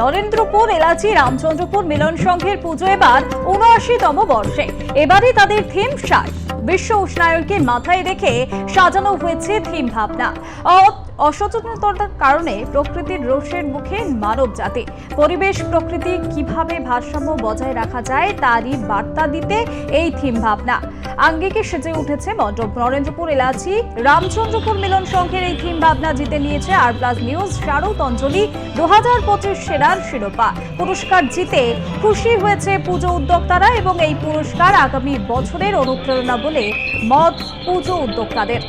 নরেন্দ্রপুর, এলাচি, রামচন্দ্রপুর মিলন সংঘের পুজো এবার উনআশিতম বর্ষে। এবারই তাদের থিম শ্বাস বিশ্ব উষ্ণায়নকে মাথায় রেখে সাজানো হয়েছে থিম ভাবনা। অসচেতনতার কারণে প্রকৃতির রোষের মুখে মানব জাতি। পরিবেশ, প্রকৃতি কীভাবে ভারসাম্য বজায় রাখা যায়, তারই বার্তা দিতে এই থিম ভাবনা। আঙ্গিকে সেজে উঠেছে মণ্ডপ। নরেন্দ্রপুর এলাচি, রামচন্দ্রপুর মিলন সংঘের এই থিম ভাবনা জিতে নিয়েছে আর প্লাস নিউজ, শারদ অঞ্জলি দু হাজার পঁচিশ সেরার শিরোপা। পুরস্কার জিতে খুশি হয়েছে পুজো উদ্যোক্তারা এবং এই পুরস্কার আগামী বছরের অনুপ্রেরণা বলে মত পুজো উদ্যোক্তাদের।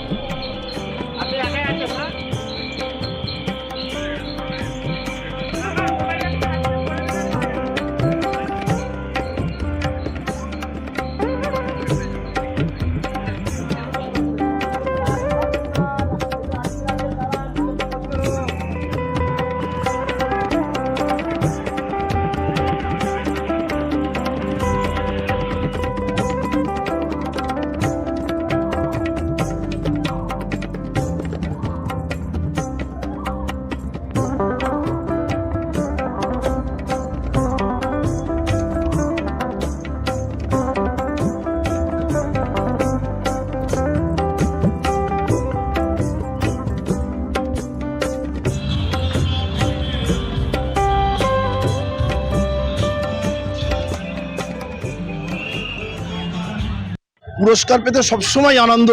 পুরস্কার পেতে সবসময় আনন্দ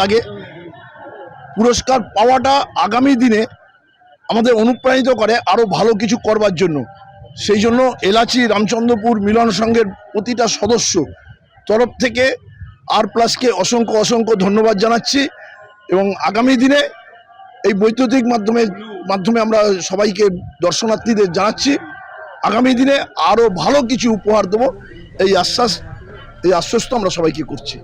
লাগে। পুরস্কার পাওয়াটা আগামী দিনে আমাদের অনুপ্রাণিত করে আরও ভালো কিছু করবার জন্য। সেই জন্য এলাচি, রামচন্দ্রপুর মিলন সংঘের প্রতিটা সদস্য তরফ থেকে আর প্লাসকে অসংখ্য অসংখ্য ধন্যবাদ জানাচ্ছি এবং আগামী দিনে এই বৈদ্যুতিক মাধ্যমে মাধ্যমে আমরা সবাইকে দর্শনার্থীদের জানাচ্ছি। আগামী দিনে আরও ভালো কিছু উপহার দেবো। এই আশ্বাস এই আশ্বস্ত আমরা সবাইকে করছি।